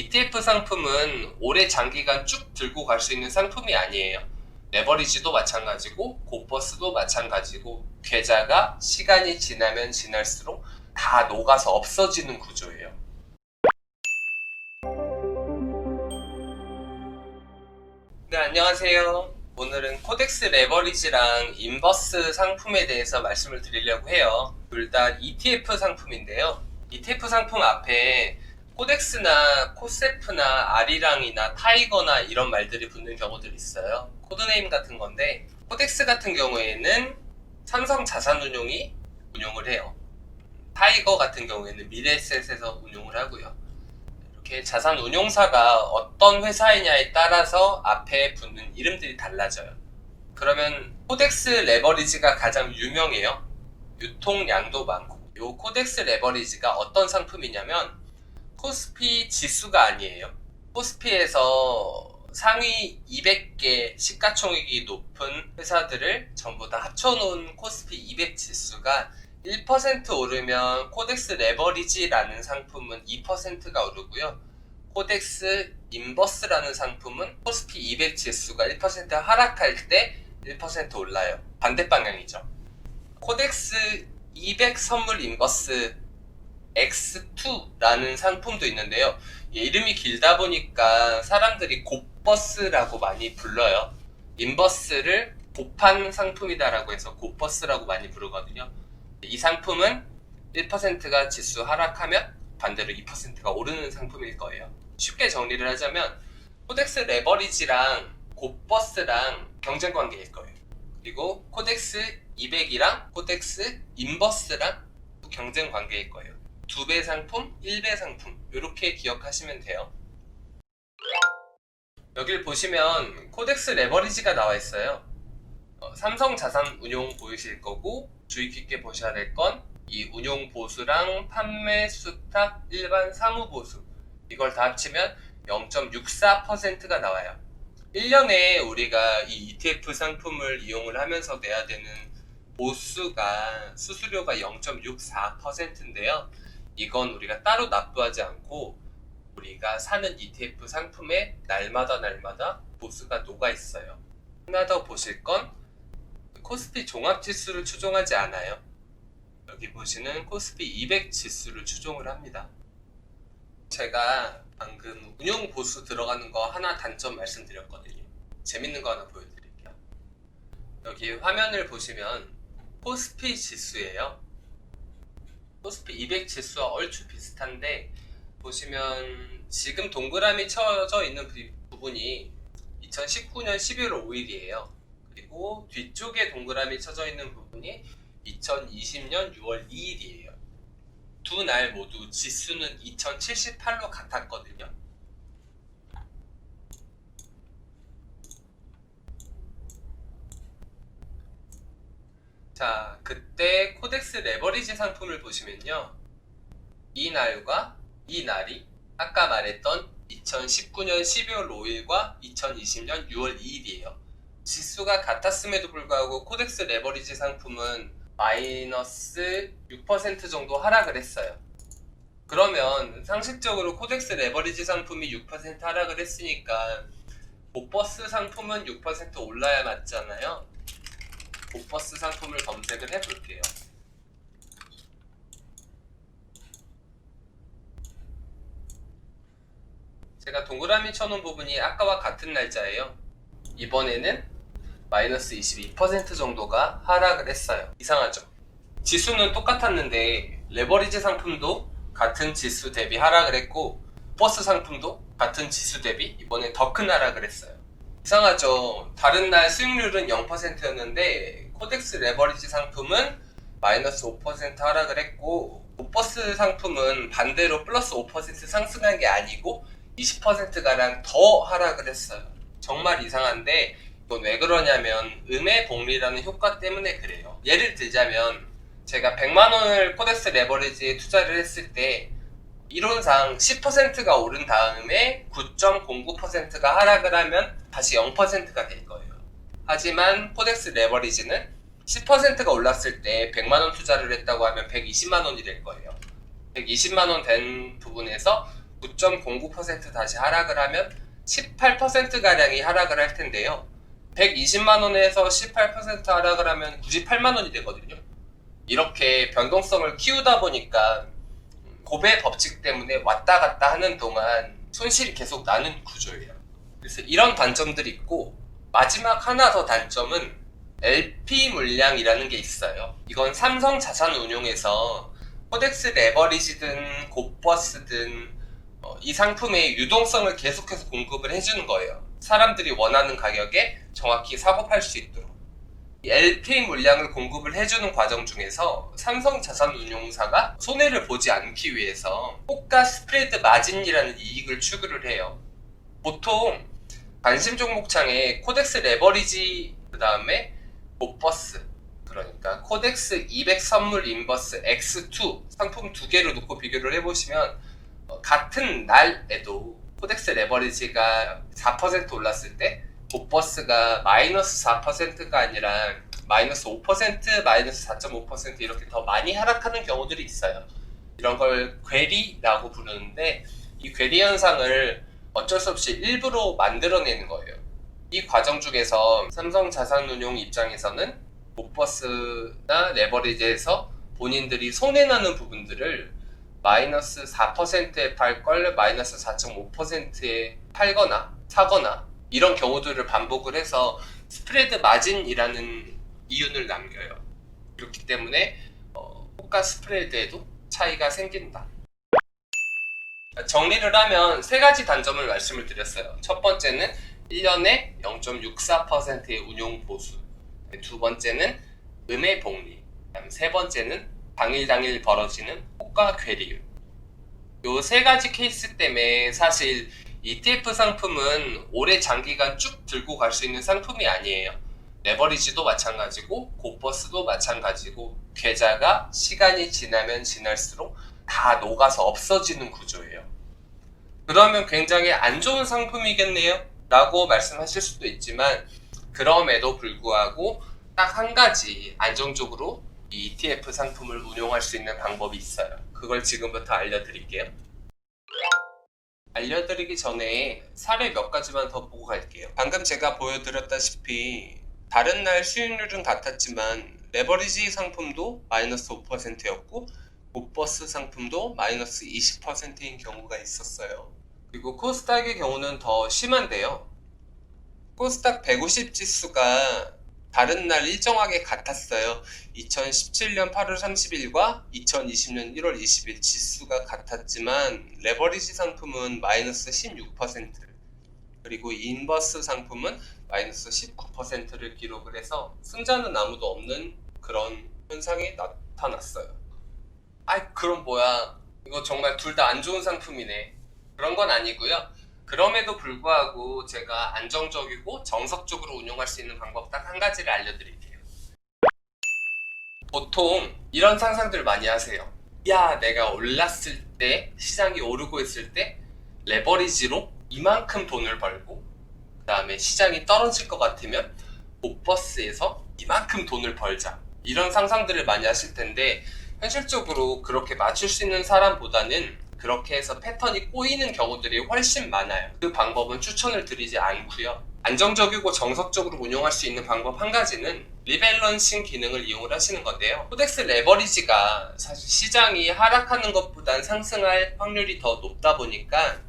ETF 상품은 오래 장기간 쭉 들고 갈 수 있는 상품이 아니에요. 레버리지도 마찬가지고 고버스도 마찬가지고 계좌가 시간이 지나면 지날수록 다 녹아서 없어지는 구조예요. 네, 안녕하세요. 오늘은 코덱스 레버리지랑 인버스 상품에 대해서 말씀을 드리려고 해요. 둘 다 ETF 상품인데요. ETF 상품 앞에 코덱스나 코세프나 아리랑이나 타이거나 이런 말들이 붙는 경우들이 있어요. 코드네임 같은 건데 코덱스 같은 경우에는 삼성 자산운용이 운용을 해요. 타이거 같은 경우에는 미래에셋에서 운용을 하고요. 이렇게 자산 운용사가 어떤 회사이냐에 따라서 앞에 붙는 이름들이 달라져요. 그러면 코덱스 레버리지가 가장 유명해요. 유통량도 많고. 요 코덱스 레버리지가 어떤 상품이냐면 코스피 지수가 아니에요. 코스피에서 상위 200개 시가총액이 높은 회사들을 전부 다 합쳐놓은 코스피 200 지수가 1% 오르면 코덱스 레버리지라는 상품은 2%가 오르고요. 코덱스 인버스라는 상품은 코스피 200 지수가 1% 하락할 때 1% 올라요. 반대 방향이죠. 코덱스 200 선물 인버스 X2라는 상품도 있는데요. 얘 이름이 길다 보니까 사람들이 곱버스라고 많이 불러요. 인버스를 곱한 상품이다라고 해서 곱버스라고 많이 부르거든요. 이 상품은 1%가 지수 하락하면 반대로 2%가 오르는 상품일 거예요. 쉽게 정리를 하자면 코덱스 레버리지랑 곱버스랑 경쟁 관계일 거예요. 그리고 코덱스 200이랑 코덱스 인버스랑 또 경쟁 관계일 거예요. 두 배 상품, 1배 상품 이렇게 기억하시면 돼요. 여길 보시면 코덱스 레버리지가 나와 있어요. 어, 삼성 자산 운용 보이실 거고 주의 깊게 보셔야 될 건 이 운용 보수랑 판매 수탁 일반 사무 보수 이걸 다 합치면 0.64%가 나와요. 1년에 우리가 이 ETF 상품을 이용을 하면서 내야 되는 보수가 수수료가 0.64%인데요. 이건 우리가 따로 납부하지 않고 우리가 사는 ETF 상품에 날마다 날마다 보수가 녹아 있어요. 하나 더 보실 건 코스피 종합 지수를 추종하지 않아요. 여기 보시는 코스피 200 지수를 추종을 합니다. 제가 방금 운용 보수 들어가는 거 하나 단점 말씀드렸거든요. 재밌는 거 하나 보여드릴게요. 여기 화면을 보시면 코스피 지수예요. 코스피 200 지수와 얼추 비슷한데 보시면 지금 동그라미 쳐져 있는 부- 부분이 2019년 11월 5일이에요. 그리고 뒤쪽에 동그라미 쳐져 있는 부분이 2020년 6월 2일이에요. 두 날 모두 지수는 2078로 같았거든요. 자, 그 때 코덱스 레버리지 상품을 보시면요. 이 날과 이 날이 아까 말했던 2019년 12월 5일과 2020년 6월 2일이에요. 지수가 같았음에도 불구하고 코덱스 레버리지 상품은 마이너스 6% 정도 하락을 했어요. 그러면 상식적으로 코덱스 레버리지 상품이 6% 하락을 했으니까 곱버스 상품은 6% 올라야 맞잖아요. 곱버스 상품을 검색을 해볼게요. 제가 동그라미 쳐놓은 부분이 아까와 같은 날짜예요. 이번에는 마이너스 22% 정도가 하락을 했어요. 이상하죠? 지수는 똑같았는데 레버리지 상품도 같은 지수 대비 하락을 했고 버스 상품도 같은 지수 대비 이번에 더 큰 하락을 했어요. 이상하죠? 다른 날 수익률은 0%였는데 코덱스 레버리지 상품은 마이너스 5% 하락을 했고 버스 상품은 반대로 플러스 5% 상승한 게 아니고 20%가량 더 하락을 했어요. 정말 이상한데 이건 왜 그러냐면 음의 복리라는 효과 때문에 그래요. 예를 들자면 제가 100만 원을 코덱스 레버리지에 투자를 했을 때 이론상 10%가 오른 다음에 9.09%가 하락을 하면 다시 0%가 될 거예요. 하지만 코덱스 레버리지는 10%가 올랐을 때 100만 원 투자를 했다고 하면 120만 원이 될 거예요. 120만 원 된 부분에서 9.09% 다시 하락을 하면 18%가량이 하락을 할 텐데요. 120만 원에서 18% 하락을 하면 98만 원이 되거든요. 이렇게 변동성을 키우다 보니까 고배 법칙 때문에 왔다 갔다 하는 동안 손실이 계속 나는 구조예요. 그래서 이런 단점들이 있고 마지막 하나 더 단점은 LP 물량이라는 게 있어요. 이건 삼성 자산 운용에서 코덱스 레버리지든 고버스든 어, 이 상품의 유동성을 계속해서 공급을 해주는 거예요. 사람들이 원하는 가격에 정확히 사고 팔 수 있도록. 이 LP 물량을 공급을 해주는 과정 중에서 삼성 자산운용사가 손해를 보지 않기 위해서 호가 스프레드 마진이라는 이익을 추구를 해요. 보통 관심 종목창에 코덱스 레버리지 그 다음에 고버스 그러니까 코덱스 200 선물 인버스 X2 상품 두 개를 놓고 비교를 해보시면 어, 같은 날에도 코덱스 레버리지가 4% 올랐을 때 고버스가 마이너스 4%가 아니라 마이너스 5% 마이너스 4.5% 이렇게 더 많이 하락하는 경우들이 있어요. 이런 걸 괴리라고 부르는데 이 괴리 현상을 어쩔 수 없이 일부러 만들어내는 거예요. 이 과정 중에서 삼성 자산운용 입장에서는 고버스나 레버리지에서 본인들이 손해나는 부분들을 마이너스 4%에 팔 걸 마이너스 4.5%에 팔거나 사거나 이런 경우들을 반복을 해서 스프레드 마진이라는 이윤을 남겨요. 그렇기 때문에 어, 호가 스프레드에도 차이가 생긴다. 정리를 하면 세 가지 단점을 말씀을 드렸어요. 첫 번째는 1년에 0.64%의 운용 보수. 두 번째는 음의 복리. 세 번째는 당일 당일 벌어지는 호가 괴리율. 요 세 가지 케이스 때문에 사실 ETF 상품은 오래 장기간 쭉 들고 갈 수 있는 상품이 아니에요. 레버리지도 마찬가지고 고버스도 마찬가지고 계좌가 시간이 지나면 지날수록 다 녹아서 없어지는 구조예요. 그러면 굉장히 안 좋은 상품이겠네요? 라고 말씀하실 수도 있지만 그럼에도 불구하고 딱 한 가지 안정적으로 이 ETF 상품을 운용할 수 있는 방법이 있어요. 그걸 지금부터 알려드릴게요. 알려드리기 전에 사례 몇 가지만 더 보고 갈게요. 방금 제가 보여드렸다시피 다른 날 수익률은 같았지만 레버리지 상품도 마이너스 5%였고 고버스 상품도 마이너스 20%인 경우가 있었어요. 그리고 코스닥의 경우는 더 심한데요. 코스닥 150 지수가 다른 날 일정하게 같았어요. 2017년 8월 30일과 2020년 1월 20일 지수가 같았지만 레버리지 상품은 마이너스 16% 그리고 인버스 상품은 마이너스 19%를 기록을 해서 승자는 아무도 없는 그런 현상이 나타났어요. 아이 그럼 뭐야 이거 정말 둘 다 안 좋은 상품이네 그런 건 아니고요. 그럼에도 불구하고 제가 안정적이고 정석적으로 운용할 수 있는 방법 딱 한 가지를 알려드릴게요. 보통 이런 상상들 많이 하세요. 야, 내가 올랐을 때, 시장이 오르고 있을 때, 레버리지로 이만큼 돈을 벌고, 그 다음에 시장이 떨어질 것 같으면, 오버스에서 이만큼 돈을 벌자. 이런 상상들을 많이 하실 텐데, 현실적으로 그렇게 맞출 수 있는 사람보다는 그렇게 해서 패턴이 꼬이는 경우들이 훨씬 많아요. 그 방법은 추천을 드리지 않고요. 안정적이고 정석적으로 운용할 수 있는 방법 한 가지는 리밸런싱 기능을 이용을 하시는 건데요. 코덱스 레버리지가 사실 시장이 하락하는 것보단 상승할 확률이 더 높다 보니까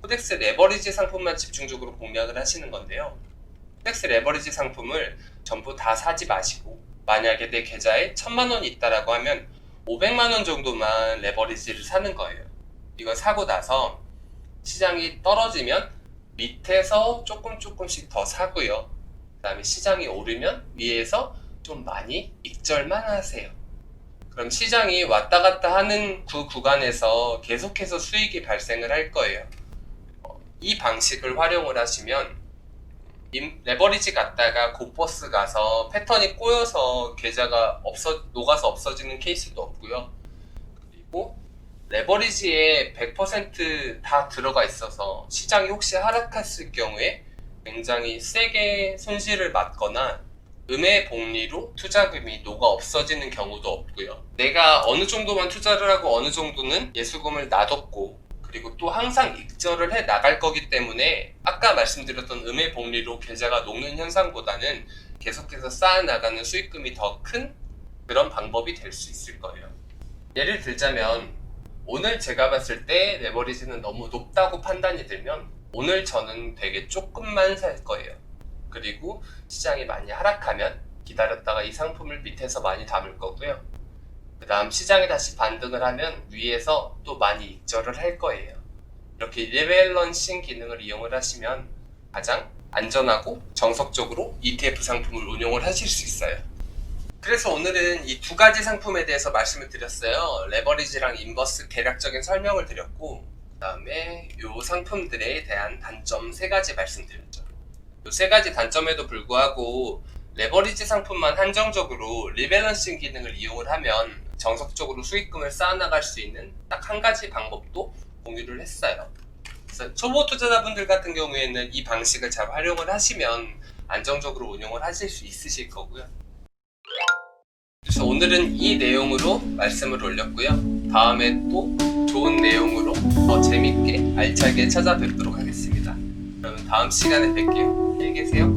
코덱스 레버리지 상품만 집중적으로 공략을 하시는 건데요. 코덱스 레버리지 상품을 전부 다 사지 마시고 만약에 내 계좌에 천만 원이 있다라고 하면 500만 원 정도만 레버리지를 사는 거예요. 이걸 사고 나서 시장이 떨어지면 밑에서 조금 조금씩 더 사고요. 그 다음에 시장이 오르면 위에서 좀 많이 익절만 하세요. 그럼 시장이 왔다 갔다 하는 그 구간에서 계속해서 수익이 발생을 할 거예요. 어, 이 방식을 활용을 하시면 임- 레버리지 갔다가 고버스 가서 패턴이 꼬여서 계좌가 없어 녹아서 없어지는 케이스도 없고요. 그리고 레버리지에 100%다 들어가 있어서 시장이 혹시 하락했을 경우에 굉장히 세게 손실을 맞거나 음의 복리로 투자금이 녹아 없어지는 경우도 없고요. 내가 어느 정도만 투자를 하고 어느 정도는 예수금을 놔뒀고 그리고 또 항상 익절을 해 나갈 거기 때문에 아까 말씀드렸던 음의 복리로 계좌가 녹는 현상보다는 계속해서 쌓아 나가는 수익금이 더 큰 그런 방법이 될 수 있을 거예요. 예를 들자면 오늘 제가 봤을 때 레버리지는 너무 높다고 판단이 들면 오늘 저는 되게 조금만 살 거예요. 그리고 시장이 많이 하락하면 기다렸다가 이 상품을 밑에서 많이 담을 거고요. 그 다음 시장이 다시 반등을 하면 위에서 또 많이 익절을 할 거예요. 이렇게 리밸런싱 기능을 이용을 하시면 가장 안전하고 정석적으로 ETF 상품을 운용을 하실 수 있어요. 그래서 오늘은 이 두 가지 상품에 대해서 말씀을 드렸어요. 레버리지랑 인버스 대략적인 설명을 드렸고, 그 다음에 이 상품들에 대한 단점 세 가지 말씀드렸죠. 이 세 가지 단점에도 불구하고 레버리지 상품만 한정적으로 리밸런싱 기능을 이용을 하면 정석적으로 수익금을 쌓아나갈 수 있는 딱 한 가지 방법도 공유를 했어요. 그래서 초보 투자자분들 같은 경우에는 이 방식을 잘 활용을 하시면 안정적으로 운용을 하실 수 있으실 거고요. 그래서 오늘은 이 내용으로 말씀을 올렸고요. 다음에 또 좋은 내용으로 더 재밌게 알차게 찾아뵙도록 하겠습니다. 그러면 다음 시간에 뵐게요. 안녕히 계세요.